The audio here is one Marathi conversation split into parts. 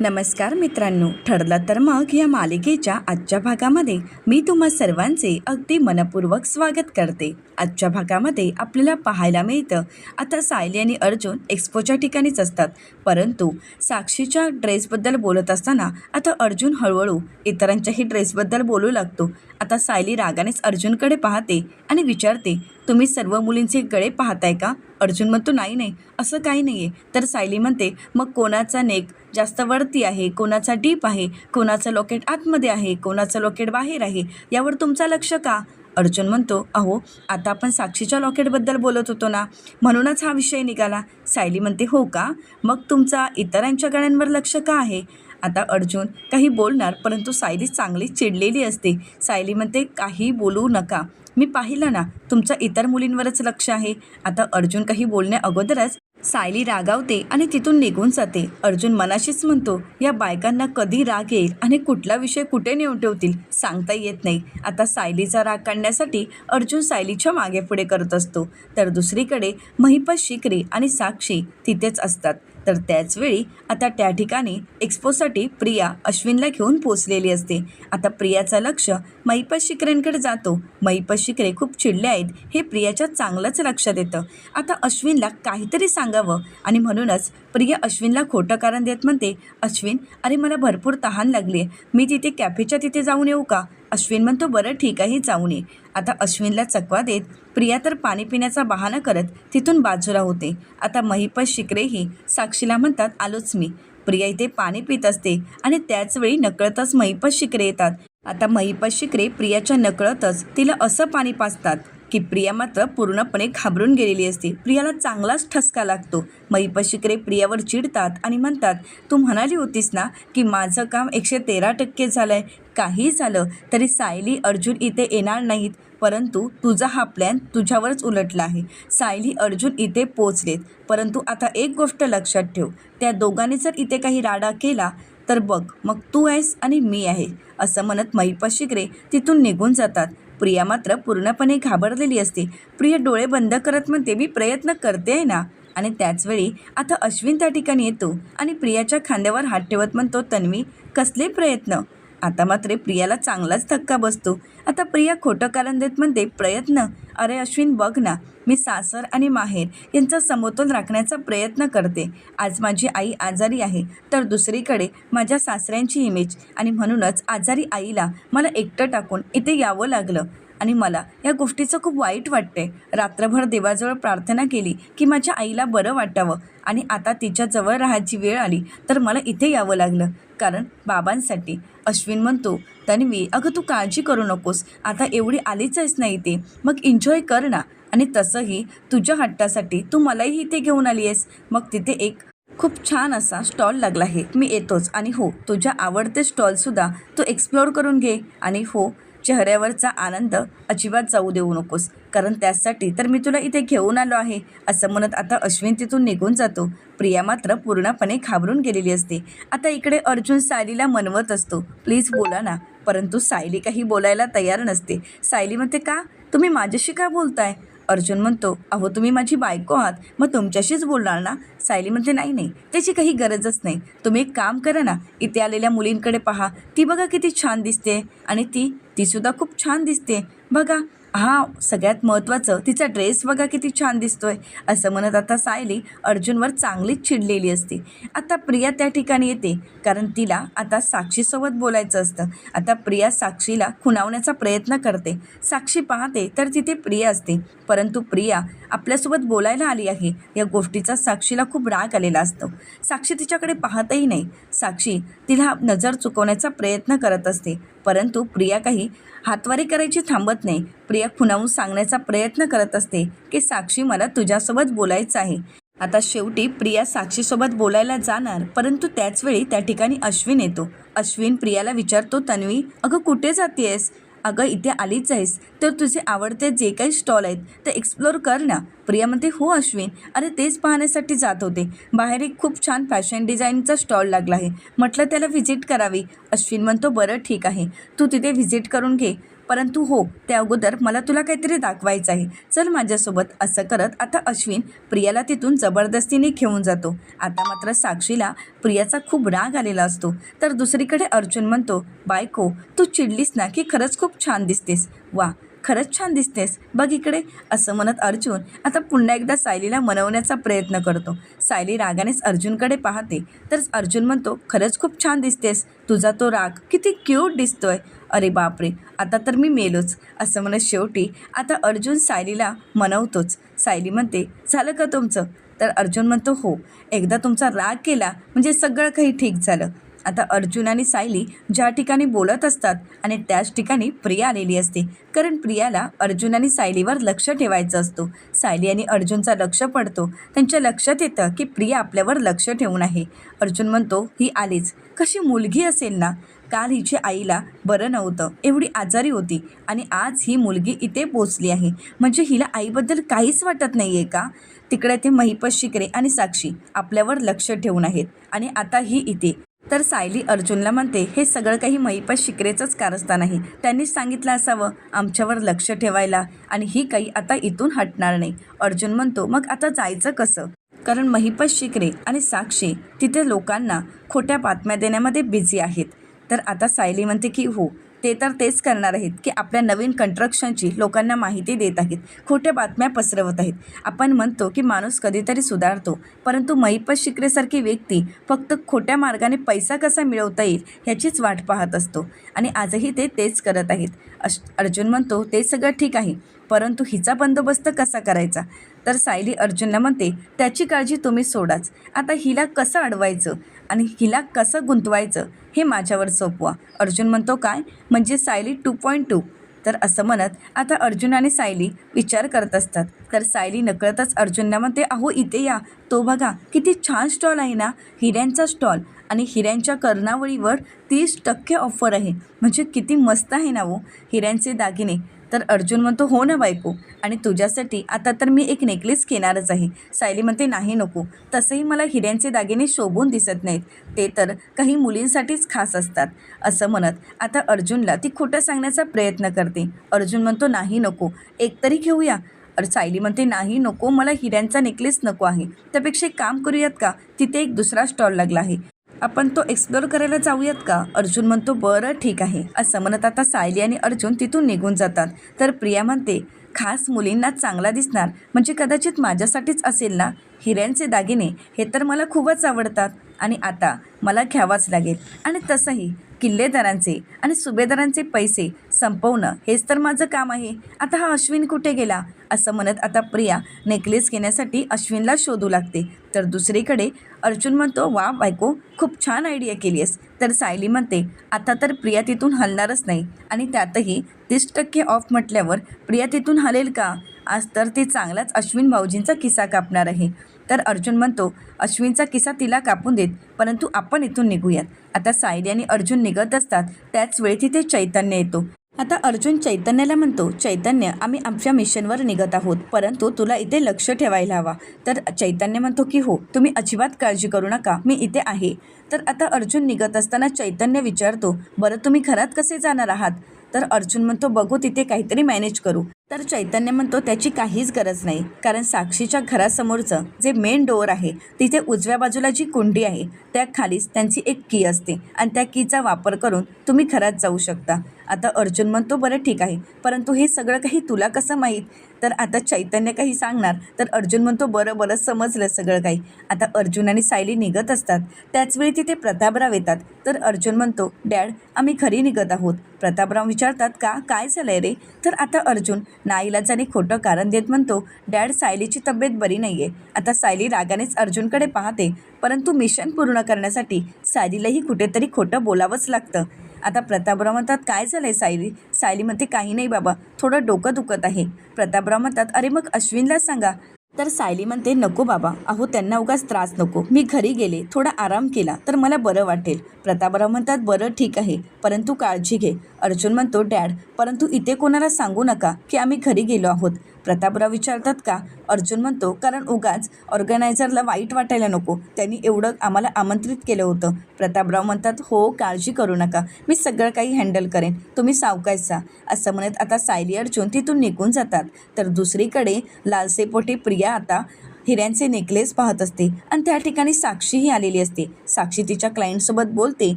नमस्कार मित्रांनो. ठरलं तर मग या मालिकेच्या आजच्या भागामध्ये मी तुम्हा सर्वांचे अगदी मनपूर्वक स्वागत करते. आजच्या भागामध्ये आपल्याला पाहायला मिळतं आता सायली आणि अर्जुन एक्स्पोच्या ठिकाणीच असतात. परंतु साक्षीच्या ड्रेसबद्दल बोलत असताना आता अर्जुन हळूहळू इतरांच्याही ड्रेसबद्दल बोलू लागतो. आता सायली रागानेच अर्जुनकडे पाहते आणि विचारते तुम्ही सर्व मुलींचे गळे पाहताय का? अर्जुन म्हणतो नाही नाही असं काही नाही आहे तर सायली म्हणते मग कोणाचा नेक जास्त वरती आहे कोणाचा डीप आहे कोणाचं लॉकेट आतमध्ये आहे कोणाचं लॉकेट बाहेर आहे यावर तुमचा लक्ष का? अर्जुन म्हणतो अहो आता आपण साक्षीच्या लॉकेटबद्दल बोलत होतो ना म्हणूनच हा विषय निघाला. सायली म्हणते हो का? मग तुमचा इतरांच्या गळ्यांवर लक्ष का आहे? आता अर्जुन काही बोलणार परंतु सायली चांगली चिडलेली असते. सायली म्हणते काही बोलू नका. मी पाहिलं ना तुमचं इतर मुलींवरच लक्ष आहे. आता अर्जुन काही बोलण्या अगोदरच सायली रागावते आणि तिथून निघून जाते. अर्जुन मनाशीच म्हणतो या बायकांना कधी राग येईल आणि कुठला विषय कुठे नेऊन ठेवतील सांगता येत नाही. आता सायलीचा राग काढण्यासाठी अर्जुन सायलीच्या मागे पुढे करत असतो. तर दुसरीकडे महिपत शिकरी आणि साक्षी तिथेच असतात. तर त्याचवेळी आता त्या ठिकाणी एक्स्पोसाठी प्रिया अश्विनला घेऊन पोचलेली असते. आता प्रियाचं लक्ष महिपत शिकरेंकडे जातो. महिपत शिकरे खूप चिडले आहेत. हे प्रियाच्या चांगलंच लक्षात येतं. आता अश्विनला काहीतरी सांगावं आणि म्हणूनच प्रिया अश्विनला खोटं कारण देत म्हणते अश्विन अरे मला भरपूर तहान लागली आहे मी तिथे कॅफेच्या तिथे जाऊन येऊ का? अश्विन म्हणतो बरं ठीक आहे जाऊन ये. आता अश्विनला चकवा देत प्रिया तर पाणी पिण्याचा बहाणा करत तिथून बाजूला होते. आता महिपत शिकरेही साक्षीला म्हणतात आलोच मी. प्रिया इथे पाणी पित असते आणि त्याचवेळी नकळतच महिपत शिकरे येतात. आता महिपत शिकरे प्रियाच्या नकळतच तिला असं पाणी पाजतात. की प्रिया मात्र पूर्णपणे घाबरून गेलेली असते. प्रियाला चांगलाच ठसका लागतो. महिपत शिकरे प्रियावर चिडतात आणि म्हणतात तू म्हणाली होतीस ना की माझं काम एकशे तेरा टक्के झालं आहे काही झालं तरी सायली अर्जुन इथे येणार नाहीत. परंतु तुझा हा प्लॅन तुझ्यावरच उलटला आहे. सायली अर्जुन इथे पोचलेत परंतु आता एक गोष्ट लक्षात ठेव. त्या दोघांनी जर इथे काही राडा केला तर बघ मग तू आहेस आणि मी आहे असं म्हणत महिपत शिकरे तिथून निघून जातात. प्रिया मात्र पूर्णपणे घाबरलेली असते. प्रिया डोळे बंद करत म्हणते मी प्रयत्न करते आहे ना? आणि त्याचवेळी आता अश्विन त्या ठिकाणी येतो आणि प्रियाच्या खांद्यावर हात ठेवत म्हणतो तन्वी कसले प्रयत्न? आता मात्र प्रियाला चांगलाच धक्का बसतो. आता प्रिया खोटं कारण देत म्हणते प्रयत्न? अरे अश्विन बघ ना मी सासर आणि माहेर यांचा समतोल राखण्याचा प्रयत्न करते. आज माझी आई आजारी आहे तर दुसरीकडे माझ्या सासऱ्यांची इमेज आणि म्हणूनच आजारी आईला मला एकटं टाकून इथे यावं लागलं आणि मला या गोष्टीचं खूप वाईट वाटते रात्रभर देवाजवळ प्रार्थना केली की माझ्या आईला बरं वाटावं आणि आता तिच्याजवळ राहायची वेळ आली तर मला इथे यावं लागलं. कारण बाबांसाठी अश्विन म्हणतो तन्वी अगं तू काळजी करू नकोस. आता एवढी आलीच आहेस ना इथे. मग एन्जॉय कर ना. आणि तसंही तुझ्या हट्टासाठी तू मलाही इथे घेऊन आली आहेस मग तिथे एक खूप छान असा स्टॉल लागला आहे. मी येतोच आणि हो तुझ्या आवडते स्टॉलसुद्धा तू एक्सप्लोअर करून घे. आणि हो चेहऱ्यावरचा आनंद अजिबात जाऊ देऊ नकोस कारण त्यासाठी तर मी तुला इथे घेऊन आलो आहे असं म्हणत आता अश्विन तिथून निघून जातो. प्रिया मात्र पूर्णपणे घाबरून गेलेली असते. आता इकडे अर्जुन सायलीला मनवत असतो. प्लीज बोला ना. परंतु सायली काही बोलायला तयार नसते. सायली म्हणते का? तुम्ही माझ्याशी का बोलताय? अर्जुन म्हणतो अहो तुम्ही माझी बायको आहात. मग तुमच्याशीच बोलणार ना? सायली म्हणते नाही नाही. त्याची काही गरजच नाही. तुम्ही एक काम करा ना. इथे आलेल्या मुलींकडे पहा. ती बघा किती छान दिसते. आणि ती तीसुद्धा खूप छान दिसते. बघा हा सगळ्यात महत्त्वाचं तिचा ड्रेस बघा किती छान दिसतोय. असं म्हणत आता सायली अर्जुनवर चांगलीच चिडलेली असते. आता प्रिया त्या ठिकाणी येते. कारण तिला आता साक्षीसोबत बोलायचं असतं. आता प्रिया साक्षीला खुणावण्याचा प्रयत्न करते. साक्षी पाहते तर तिथे प्रिया असते. परंतु प्रिया आपल्यासोबत बोलायला आली आहे. या गोष्टीचा साक्षीला खूप राग आलेला असतो. साक्षी तिच्याकडे पाहतही नाही. साक्षी तिला नजर चुकवण्याचा प्रयत्न करत असते. परंतु प्रिया काही हातवारी करायची थांबत नाही. प्रिया खुणावून सांगण्याचा प्रयत्न करत असते की साक्षी मला तुझ्यासोबत बोलायचं आहे. आता शेवटी प्रिया साक्षीसोबत बोलायला जाणार परंतु त्याचवेळी त्या ठिकाणी अश्विन येतो. अश्विन प्रियाला विचारतो तन्वी अगं कुठे जातेस अगं इथे आलीच आहेस. तर तुझे आवडते जे काही स्टॉल आहेत ते एक्सप्लोर कर ना. प्रिया म्हणते हो अश्विन. अरे तेच पाहण्यासाठी जात होते. बाहेर एक खूप छान फॅशन डिझाईनचा स्टॉल लागला आहे. म्हटलं त्याला व्हिजिट करावी. अश्विन म्हणतो बरं ठीक आहे. तू तिथे व्हिजिट करून घे. परंतु हो त्या अगोदर मला तुला काहीतरी दाखवायचं आहे. चल माझ्यासोबत असं करत आता अश्विन प्रियाला तिथून जबरदस्तीने घेऊन जातो. आता मात्र साक्षीला प्रियाचा खूप राग आलेला असतो. तर दुसरीकडे अर्जुन म्हणतो बायको तू चिडलीस ना की खरंच खूप छान दिसतेस? वा खरंच छान दिसतेस. बघ इकडे असं म्हणत अर्जुन आता पुन्हा एकदा सायलीला मनवण्याचा प्रयत्न करतो. सायली रागानेच अर्जुनकडे पाहते. तर अर्जुन म्हणतो खरंच खूप छान दिसतेस. तुझा तो राग किती क्यूट दिसतोय. अरे बापरे आता तर मी मेलोच असं म्हणत शेवटी आता अर्जुन सायलीला मनवतोच. सायली म्हणते झालं का तुमचं? तर अर्जुन म्हणतो हो एकदा तुमचा राग केला म्हणजे सगळं काही ठीक झालं. आता अर्जुन आणि सायली ज्या ठिकाणी बोलत असतात आणि त्याच ठिकाणी प्रिया आलेली असते. कारण प्रियाला अर्जुन आणि सायलीवर लक्ष ठेवायचं असतो. सायली आणि अर्जुनचा लक्ष पडतो. त्यांच्या लक्षात येतं की प्रिया आपल्यावर लक्ष ठेवून आहे. अर्जुन म्हणतो ही आलीच. कशी मुलगी असेल ना? काल हिच्या आईला बरं नव्हतं. एवढी आजारी होती आणि आज ही मुलगी इथे पोचली आहे. म्हणजे हिला आईबद्दल काहीच वाटत नाही आहे का? तिकडे ते महिपत शिकरे आणि साक्षी आपल्यावर लक्ष ठेवून आहेत आणि आता ही इथे. तर सायली अर्जुनला म्हणते हे सगळं काही महिपत शिकरेचंच कारस्थान आहे. त्यांनीच सांगितलं असावं आमच्यावर लक्ष ठेवायला आणि ही काही आता इथून हटणार नाही. अर्जुन म्हणतो मग आता जायचं कसं? कारण महिपत शिकरे आणि साक्षी तिथे लोकांना खोट्या बातम्या देण्यामध्ये बिझी आहेत. तर आता सायली म्हणते की हो ते तर तेच करणार आहेत की आपल्या नवीन कन्स्ट्रक्शनची लोकांना माहिती देत आहेत. खोट्या बातम्या पसरवत आहेत. आपण म्हणतो की माणूस कधीतरी सुधारतो परंतु महिपत शिकरेसारखी व्यक्ती फक्त खोट्या मार्गाने पैसा कसा मिळवता येईल ह्याचीच वाट पाहत असतो आणि आजही ते तेच करत आहेत. अश अर्जुन म्हणतो ते सगळं ठीक आहे परंतु हिचा बंदोबस्त कसा करायचा? तर सायली अर्जुनला म्हणते त्याची काळजी तुम्ही सोडाच. आता हिला कसं अडवायचं आणि हिला कसं गुंतवायचं? हे माझ्यावर सोपवा. अर्जुन म्हणतो काय? म्हणजे सायली टू पॉईंट टू. तर असं म्हणत आता अर्जुन आणि सायली विचार करत असतात. तर सायली नकळतच अर्जुनला म्हणते अहो इथे या. तो बघा किती छान स्टॉल आहे ना. हिऱ्यांचा स्टॉल. आणि हिऱ्यांच्या कर्णावळीवर तीस टक्के ऑफर आहे. म्हणजे किती मस्त आहे ना हो हिऱ्यांचे दागिने. तर अर्जुन म्हणतो हो ना बायको आणि तुझ्यासाठी आता तर मी एक नेकलेस घेणारच आहे. सायली म्हणते नाही नको तसंही मला हिऱ्यांचे दागिने शोभून दिसत नाहीत. ते तर काही मुलींसाठीच खास असतात. असं म्हणत आता अर्जुनला ती खोटं सांगण्याचा प्रयत्न करते. अर्जुन म्हणतो नाही नको एक तरी घेऊया. अरे सायली म्हणते नाही नको मला हिऱ्यांचा नेकलेस नको आहे. त्यापेक्षा एक काम करूयात का? तिथे एक दुसरा स्टॉल लागला आहे. आपण तो एक्सप्लोअर करायला जाऊयात का? अर्जुन म्हणतो बरं ठीक आहे. असं म्हणत आता सायली आणि अर्जुन तिथून निघून जातात. तर प्रिया म्हणते खास मुलींना चांगला दिसणार. म्हणजे कदाचित माझ्यासाठीच असेल ना? हिऱ्यांचे दागिने हे तर मला खूपच आवडतात. आणि आता मला घ्यावाच लागेल. आणि तसंही किल्लेदारांचे आणि सुभेदारांचे पैसे संपवणं हेच तर माझं काम आहे. आता हा अश्विन कुठे गेला? असं म्हणत आता प्रिया नेकलेस घेण्यासाठी अश्विनला शोधू लागते. तर दुसरीकडे अर्जुन म्हणतो वा बायको खूप छान आयडिया केली आहेस तर सायली म्हणते आता तर प्रिया तिथून हलणारच नाही. आणि त्यातही तीस टक्के ऑफ म्हटल्यावर प्रिया तिथून हलेल का? आज तर ती चांगलाच अश्विन भाऊजींचा किस्सा कापणार आहे. तर अर्जुन म्हणतो अश्विनचा किस्सा तिला कापून देत परंतु आपण इथून निघूयात. आता सायली आणि अर्जुन निघत असतात. त्याच वेळी तिथे चैतन्य येतो. आता अर्जुन चैतन्याला म्हणतो चैतन्य आम्ही आमच्या मिशनवर निघत आहोत परंतु तुला इथे लक्ष ठेवायला हवा. तर चैतन्य म्हणतो की हो तुम्ही अजिबात काळजी करू नका मी इथे आहे. तर आता अर्जुन निघत असताना चैतन्य विचारतो बरं तुम्ही घरात कसे जाणार आहात? तर अर्जुन म्हणतो बघू तिथे काहीतरी मॅनेज करू. तर चैतन्य म्हणतो त्याची काहीच गरज नाही कारण साक्षीच्या घरासमोरचं जे मेन डोअर आहे तिथे उजव्या बाजूला जी कुंडी आहे त्या खालीच त्यांची एक की असते आणि त्या कीचा वापर करून तुम्ही घरात जाऊ शकता. आता अर्जुन म्हणतो बरं ठीक आहे. परंतु हे सगळं काही तुला कसं माहीत? तर आता चैतन्य काही सांगणार. तर अर्जुन म्हणतो बरं बरं समजलं सगळं काही. आता अर्जुन आणि सायली निघत असतात. त्याचवेळी तिथे प्रतापराव येतात. तर अर्जुन म्हणतो डॅड आम्ही घरी निघत आहोत. प्रतापराव विचारतात का? काय झालं आहे रे? तर आता अर्जुन नाईलाजाने खोटं कारण देत म्हणतो डॅड सायलीची तब्येत बरी नाही आहे आता सायली रागानेच अर्जुनकडे पाहते. परंतु मिशन पूर्ण करण्यासाठी सायलीलाही कुठेतरी खोटं बोलावंच लागतं. आता प्रतापराव म्हणतात काय झालं आहे सायली? सायली म्हणते काही नाही बाबा थोडं डोकं दुखत आहे. प्रतापराव म्हणतात अरे मग अश्विनला सांगा. तर सायली म्हणते नको बाबा अहो त्यांना उगाच त्रास नको. मी घरी गेले थोडा आराम केला तर मला बरं वाटेल. प्रतापराव म्हणतात बरं ठीक आहे परंतु काळजी घे. अर्जुन म्हणतो डॅड परंतु इथे कोणाला सांगू नका की आम्ही घरी गेलो आहोत. प्रतापराव विचारतात का? अर्जुन म्हणतो कारण उगाच ऑर्गनायझरला वाईट वाटायला नको. त्यांनी एवढं आम्हाला आमंत्रित केलं होतं. प्रतापराव म्हणतात हो काळजी करू नका. मी सगळं काही हँडल करेन. तुम्ही सावकायचा असं म्हणत आता सायली अर्जुन तिथून निघून जातात. तर दुसरीकडे लालसेपोटी प्रिया आता हिऱ्यांचे नेकलेस पाहत असते आणि त्या ठिकाणी साक्षीही आलेली असते. साक्षी तिच्या क्लायंटसोबत बोलते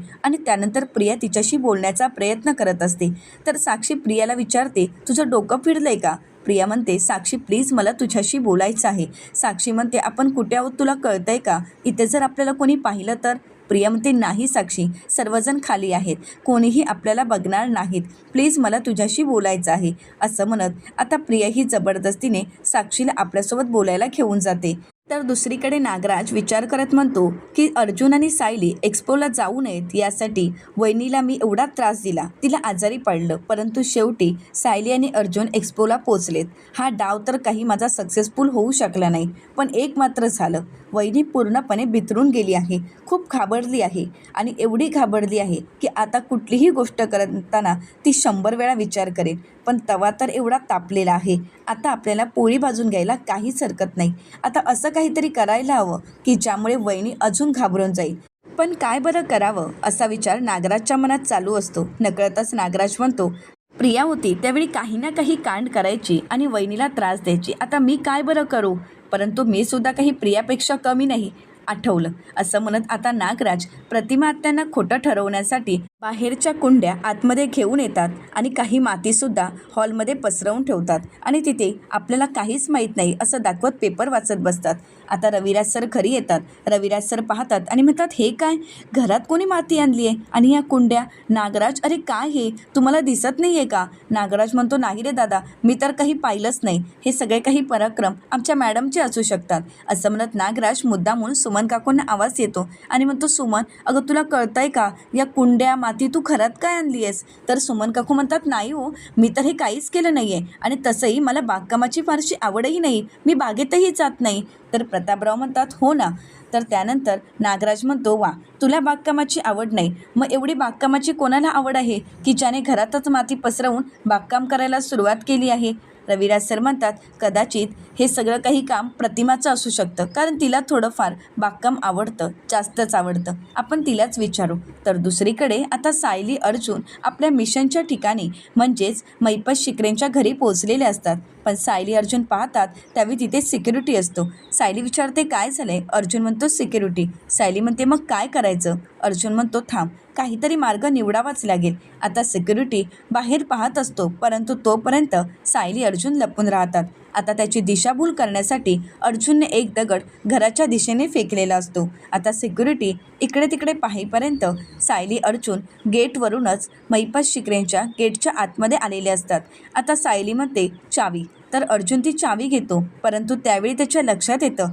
आणि त्यानंतर प्रिया तिच्याशी बोलण्याचा प्रयत्न करत असते. तर साक्षी प्रियाला विचारते तुझं डोकं फिरलंय का? प्रिया म्हणते साक्षी प्लीज मला तुझ्याशी बोलायचं आहे. साक्षी म्हणते आपण कुठे आहोत तुला कळतंय का? इथे जर आपल्याला कोणी पाहिलं तर? प्रिया म्हणते नाही साक्षी सर्वजण खाली आहेत. कोणीही आपल्याला बघणार नाहीत. प्लीज मला तुझ्याशी बोलायचं आहे. असं म्हणत आता प्रिया ही जबरदस्तीने साक्षीला आपल्यासोबत बोलायला घेऊन जाते. तर दुसरीकडे नागराज विचार करत म्हणतो की अर्जुन आणि सायली एक्सपोला जाऊ नयेत यासाठी वहिनीला मी एवढा त्रास दिला. तिला आजारी पडलं. परंतु शेवटी सायली आणि अर्जुन एक्सपोला पोचलेत हा डाव तर काही माझा सक्सेसफुल होऊ शकला नाही. पण एक मात्र झालं. वहिनी पूर्णपणे बितरून गेली आहे. खूप घाबरली आहे. आणि एवढी घाबरली आहे की आता कुठलीही गोष्ट करताना ती शंभर वेळा विचार करेल पण तवा तर एवढा तापलेला आहे. आता आपल्याला पोळी भाजून घ्यायला काहीच हरकत नाही. आता असं काहीतरी करायला हवं की ज्यामुळे वहिनी अजून घाबरून जाईल. पण काय बरं करावं असा विचार नागराजच्या मनात चालू असतो. नकळतच नागराज म्हणतो प्रिया होती त्यावेळी काही ना काही कांड करायची आणि वहिनीला त्रास द्यायची. आता मी काय बरं करू? परंतु मी सुद्धा काही प्रियापेक्षा कमी नाही. आठवलं. असं म्हणत आता नागराज प्रतिमात्यांना खोटं ठरवण्यासाठी बाहेरच्या कुंड्या आतमध्ये घेऊन येतात आणि काही मातीसुद्धा हॉलमध्ये पसरवून ठेवतात आणि तिथे आपल्याला काहीच माहीत नाही असं दाखवत पेपर वाचत बसतात. आता रविराज सर घरी येतात. रविराज सर पाहतात आणि म्हणतात हे काय? घरात कोणी माती आणली आहे आणि या कुंड्या? नागराज अरे काय हे? तुम्हाला दिसत नाही आहे का? नागराज म्हणतो नाही रे दादा मी तर काही पाहिलंच नाही. हे सगळे काही पराक्रम आमच्या मॅडमचे असू शकतात. असं म्हणत नागराज मुद्दामून सुमन काकूंना आवाज येतो आणि म्हणतो सुमन अगं तुला कळतंय का? या कुंड्या माती तू घरात काय आणली आहेस तर सुमन काकू म्हणतात नाही हो मी तर हे काहीच केलं नाही आहे आणि तसंही मला बागकामाची फारशी आवडही नाही. मी बागेतही जात नाही. तर प्रतापराव म्हणतात हो ना. तर त्यानंतर नागराज म्हणतो वा तुला बागकामाची आवड नाही. मग एवढी बागकामाची कोणाला आवड आहे की ज्याने घरातच माती पसरवून बागकाम करायला सुरुवात केली आहे? रविराज सर म्हणतात कदाचित हे सगळं काही काम प्रतिमाचं असू शकतं कारण तिला थोडंफार बागकाम आवडतं जास्तच आवडतं. आपण तिलाच विचारू. तर दुसरीकडे आता सायली अर्जुन आपल्या मिशनच्या ठिकाणी म्हणजेच मैपत शिकरेंच्या घरी पोचलेले असतात. पण सायली अर्जुन पाहतात त्यावेळी तिथे सिक्युरिटी असतो. सायली विचारते काय झालंय? अर्जुन म्हणतो सिक्युरिटी सायली म्हणते मग काय करायचं? अर्जुन म्हणतो थांब काहीतरी मार्ग निवडावाच लागेल. आता सिक्युरिटी बाहेर पाहत असतो परंतु तोपर्यंत सायली अर्जुन लपून राहतात. आता त्याची दिशाभूल करण्यासाठी अर्जुनने एक दगड घराच्या दिशेने फेकलेला असतो. आता सिक्युरिटी इकडे तिकडे पाहेपर्यंत सायली अर्जुन गेटवरूनच मैपास शिकरेंच्या गेटच्या आतमध्ये आलेले असतात. आता सायलीमध्ये चावी. तर अर्जुन ती चावी घेतो परंतु त्यावेळी त्याच्या लक्षात येतं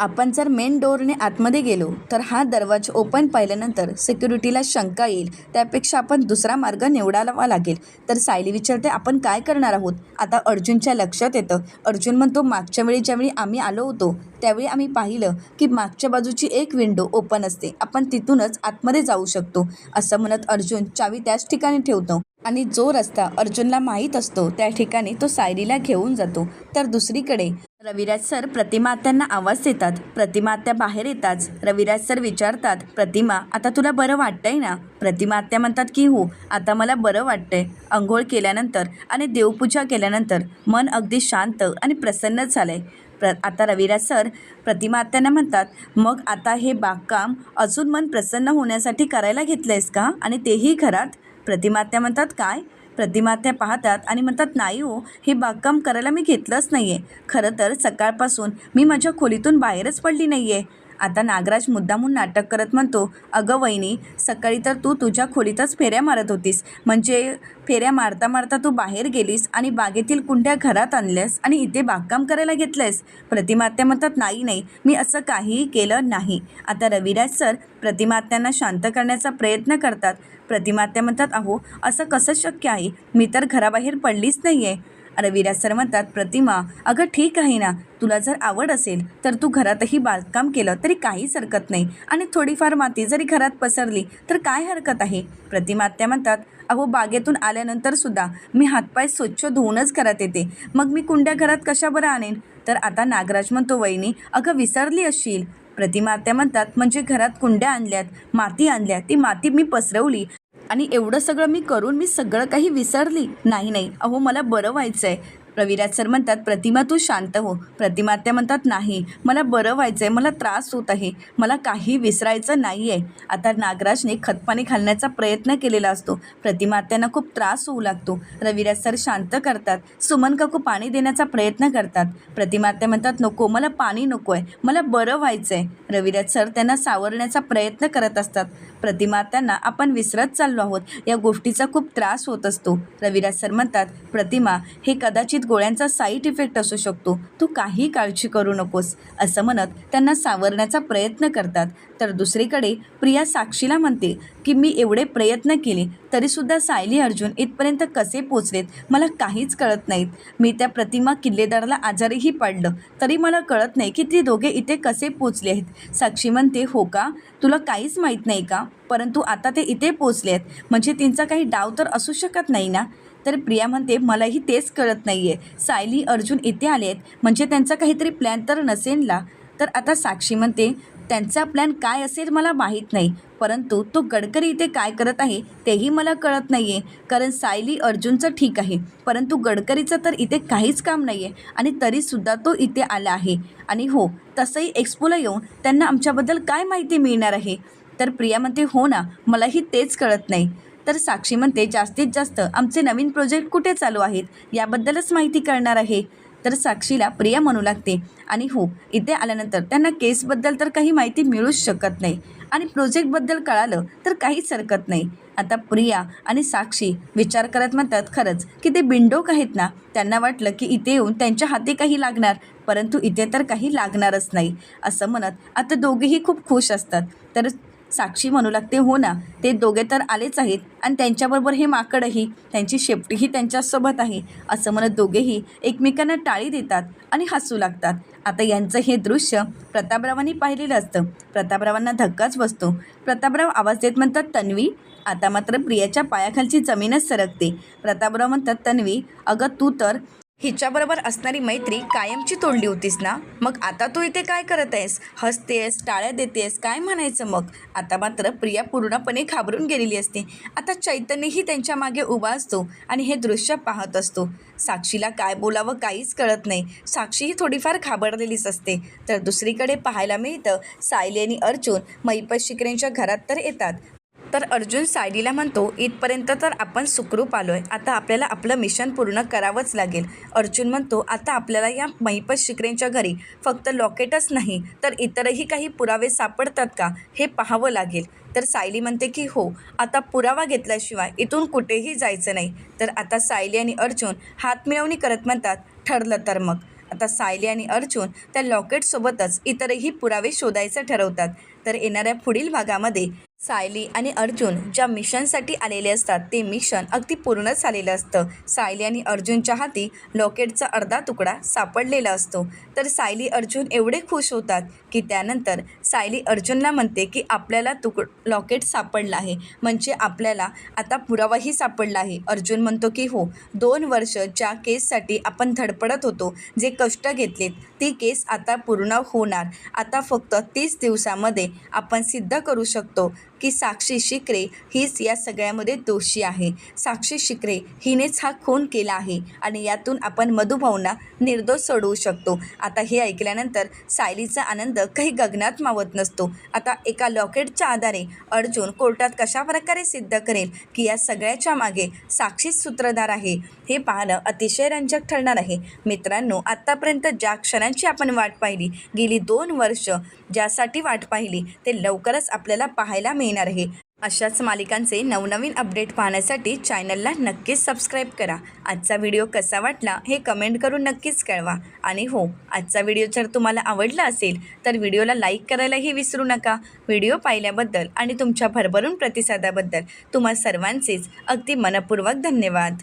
आपण जर मेन डोअरने आतमध्ये गेलो तर हा दरवाजा ओपन पाहिल्यानंतर सिक्युरिटीला शंका येईल. त्यापेक्षा आपण दुसरा मार्ग निवडावा लागेल. तर सायली विचारते आपण काय करणार आहोत? आता अर्जुनच्या लक्षात येतं. अर्जुन म्हणतो मागच्या वेळी ज्यावेळी आम्ही आलो होतो त्यावेळी आम्ही पाहिलं की मागच्या बाजूची एक विंडो ओपन असते. आपण तिथूनच आतमध्ये जाऊ शकतो असं म्हणत अर्जुन चावी त्याच ठिकाणी ठेवतो आणि जो रस्ता अर्जुनला माहीत असतो त्या ठिकाणी तो सायरीला घेऊन जातो. तर दुसरीकडे रविराज सर प्रतिमा आत्यांना आवाज देतात. प्रतिमा आत्या बाहेर येताच. रविराज सर विचारतात प्रतिमा आता तुला बरं वाटतंय ना? प्रतिमा आत्या म्हणतात की हो आता मला बरं वाटतंय. अंघोळ केल्यानंतर आणि देवपूजा केल्यानंतर मन अगदी शांत आणि प्रसन्न झालंय. प्र आता रविराज सर प्रतिमा आत्यांना म्हणतात मग आता हे बागकाम अजून मन प्रसन्न होण्यासाठी करायला घेतलं आहेस का? आणि तेही घरात? प्रतिमात्या म्हणतात काय? प्रतिमात्या पाहतात आणि म्हणतात नाही हो हे बागकाम करायला मी घेतलंच नाही आहे खरं तर सकाळपासून मी माझ्या खोलीतून बाहेरच पडली नाही आहे आता नागराज मुद्दामून नाटक करत म्हणतो अगं वहिनी सकाळी तर तू तुझ्या खोलीतच फेऱ्या मारत होतीस. म्हणजे फेऱ्या मारता मारता तू बाहेर गेलीस आणि बागेतील कुंड्या घरात आणल्यास आणि इथे बागकाम करायला घेतलंयस. प्रतिमात्या म्हणतात नाही नाही मी असं काहीही केलं नाही. आता रविराज सर प्रतिमात्यांना शांत करण्याचा प्रयत्न करतात. प्रतिमात्या म्हणतात अहो असं कसं शक्य आहे? मी तर घराबाहेर पडलीच नाही आहे रविराज सर म्हणतात प्रतिमा अगं ठीक आहे ना. तुला जर आवड असेल तर तू घरातही बागकाम केलं तरी काहीच हरकत नाही. आणि थोडीफार माती जरी घरात पसरली तर काय हरकत आहे? प्रतिमा आत्या म्हणतात अहो बागेतून आल्यानंतर सुद्धा मी हातपाय स्वच्छ धुवूनच घरात येते. मग मी कुंड्या घरात कशा बरं आणेन? तर आता नागराज म्हणतो वहिनी अगं विसरली असशील. प्रतिमा आत्या म्हणतात म्हणजे घरात कुंड्या आणल्यात माती आणल्या ती माती मी पसरवली आणि एवढं सगळं मी करून मी सगळं काही विसरली. नाही नाही. अहो मला बरं व्हायचं आहे रविराज सर म्हणतात प्रतिमा तू शांत हो. प्रतिमा त्या म्हणतात नाही मला बरं व्हायचं आहे मला त्रास होत आहे मला काही विसरायचं नाही आहे आता नागराजने खतपाणी घालण्याचा प्रयत्न केलेला असतो. प्रतिमा त्यांना खूप त्रास होऊ लागतो. रविराज सर शांत करतात. सुमन काकू पाणी देण्याचा प्रयत्न करतात. प्रतिमा त्या म्हणतात नको मला पाणी नको आहे मला बरं व्हायचं आहे रविराज सर त्यांना सावरण्याचा प्रयत्न करत असतात. प्रतिमा त्यांना आपण विसरत चाललो आहोत या गोष्टीचा खूप त्रास होत असतो. रविराज सर म्हणतात प्रतिमा हे कदाचित गोळ्यांचा साईड इफेक्ट असू शकतो. तू काही काळजी करू नकोस असं म्हणत त्यांना सावरण्याचा प्रयत्न करतात. तर दुसरीकडे प्रिया साक्षीला म्हणते की मी एवढे प्रयत्न केले तरीसुद्धा सायली अर्जुन इथपर्यंत कसे पोचलेत मला काहीच कळत नाहीत. मी त्या प्रतिमा किल्लेदाराला आजारीही पडलं तरी मला कळत नाही की ते दोघे इथे कसे पोचले आहेत. साक्षी म्हणते हो का? तुला काहीच माहीत नाही का? परंतु आता ते इथे पोचले आहेत. म्हणजे त्यांचा काही डाव तर असू शकत नाही ना? तर प्रिया म्हणते मलाही तेच कळत नाही आहे सायली अर्जुन इथे आले आहेत म्हणजे त्यांचा काहीतरी प्लॅन तर नसेल ना तर आता साक्षी म्हणते त्यांचा प्लॅन काय असेल मला माहीत नाही. परंतु तो गडकरी इथे काय करत आहे तेही मला कळत नाही आहे कारण सायली अर्जुनचं ठीक आहे. परंतु गडकरीचं तर इथे काहीच काम नाही आहे आणि तरीसुद्धा तो इथे आला आहे. आणि हो तसंही एक्सपोला येऊन त्यांना आमच्याबद्दल काय माहिती मिळणार आहे? तर प्रिया म्हणते हो ना मलाही तेच कळत नाही. तर साक्षी म्हणते जास्तीत जास्त आमचे नवीन प्रोजेक्ट कुठे चालू आहेत? याबद्दलच माहिती कळणार आहे. तर साक्षीला प्रिया म्हणू लागते आणि हो इथे आल्यानंतर त्यांना केसबद्दल तर काही माहिती मिळूच शकत नाही. आणि प्रोजेक्टबद्दल कळालं तर काहीच हरकत नाही. आता प्रिया आणि साक्षी विचार करत म्हणतात खरंच की ते बिंडोक आहेत ना? त्यांना वाटलं की इथे येऊन त्यांच्या हाती काही लागणार परंतु इथे तर काही लागणारच नाही. असं म्हणत आता दोघेही खूप खुश असतात. तर साक्षी म्हणू लागते हो ना ते दोघे तर आलेच आहेत आणि त्यांच्याबरोबर हे माकडही त्यांची शेपटीही त्यांच्यासोबत आहे असं म्हणत दोघेही एकमेकांना टाळी देतात आणि हसू लागतात. आता यांचं हे दृश्य प्रतापरावांनी पाहिलेलं असतं. प्रतापरावांना धक्काच बसतो. प्रतापराव आवाज देत म्हणतात तन्वी आता मात्र प्रियाच्या पायाखालची जमीनच सरकते. प्रतापराव म्हणतात तन्वी अगं तू तर हिच्याबरोबर असणारी मैत्री कायमची तोडली होतीस ना? मग आता तू इथे काय करत आहेस? हसतेस टाळ्या देतेस काय म्हणायचं मग? आता मात्र प्रिया पूर्णपणे घाबरून गेलेली असते. आता चैतन्यही त्यांच्या मागे उभा असतो आणि हे दृश्य पाहत असतो. साक्षीला काय बोलावं काहीच कळत नाही. साक्षी ही थोडीफार घाबरलेलीच असते. तर दुसरीकडे पाहायला मिळतं सायली आणि अर्जुन मैपत शिकरेंच्या घरात तर येतात. तर अर्जुन सायलीला म्हणतो इथपर्यंत तर आपण सुखरूप आलो आहे आता आपल्याला आपलं मिशन पूर्ण करावंच लागेल. अर्जुन म्हणतो आता आपल्याला या महिपत शिकरेंच्या घरी फक्त लॉकेटच नाही तर इतरही काही पुरावे सापडतात का? हे पाहावं लागेल. तर सायली म्हणते की हो आता पुरावा घेतल्याशिवाय इथून कुठेही जायचं नाही. तर आता सायली आणि अर्जुन हातमिळवणी करत म्हणतात ठरलं तर मग. आता सायली आणि अर्जुन त्या लॉकेटसोबतच इतरही पुरावे शोधायचं ठरवतात. तर येणाऱ्या पुढील भागामध्ये सायली आणि अर्जुन ज्या मिशनसाठी आलेले असतात ते मिशन अगदी पूर्णच आलेलं असतं. सायली आणि अर्जुनच्या हाती लॉकेटचा अर्धा तुकडा सापडलेला असतो. तर सायली अर्जुन एवढे खुश होतात की त्यानंतर सायली अर्जुनला म्हणते की आपल्याला तुक लॉकेट सापडला आहे. म्हणजे आपल्याला आता पुरावाही सापडला आहे. अर्जुन म्हणतो की हो दोन वर्ष ज्या केससाठी आपण धडपडत होतो जे कष्ट घेतलेत ती केस आता पूर्ण होणार. आता फक्त तीस दिवसामध्ये आपण सिद्ध करू शकतो. की साक्षी शिकरे हीच या सगळ्यामध्ये दोषी आहे. साक्षी शिकरे हिनेच हा खून केला आहे आणि यातून आपण मधुभाऊंना निर्दोष सोडवू शकतो. आता हे ऐकल्यानंतर सायलीचा आनंद काही गगनात मावत नसतो. आता एका लॉकेटच्या आधारे अर्जुन कोर्टात कशा प्रकारे सिद्ध करेल की या सगळ्याच्या मागे साक्षीच सूत्रधार आहे हे पाहणं अतिशय रंजक ठरणार आहे. मित्रांनो आत्तापर्यंत ज्या क्षणांची आपण वाट पाहिली गेली दोन वर्ष ज्यासाठी वाट पाहिली ते लवकरच आपल्याला पाहायला मिळणार आहे. अशाच मालिकांचे नवनवीन अपडेट पाहण्यासाठी चॅनलला नक्कीच सबस्क्राईब करा. आजचा व्हिडिओ कसा वाटला हे कमेंट करून नक्कीच कळवा. आणि हो आजचा व्हिडिओ जर तुम्हाला आवडला असेल तर व्हिडिओला लाईक करायलाही विसरू नका. व्हिडिओ पाहिल्याबद्दल आणि तुमच्या भरभरून प्रतिसादाबद्दल तुम्हा सर्वांचेच अगदी मनपूर्वक धन्यवाद.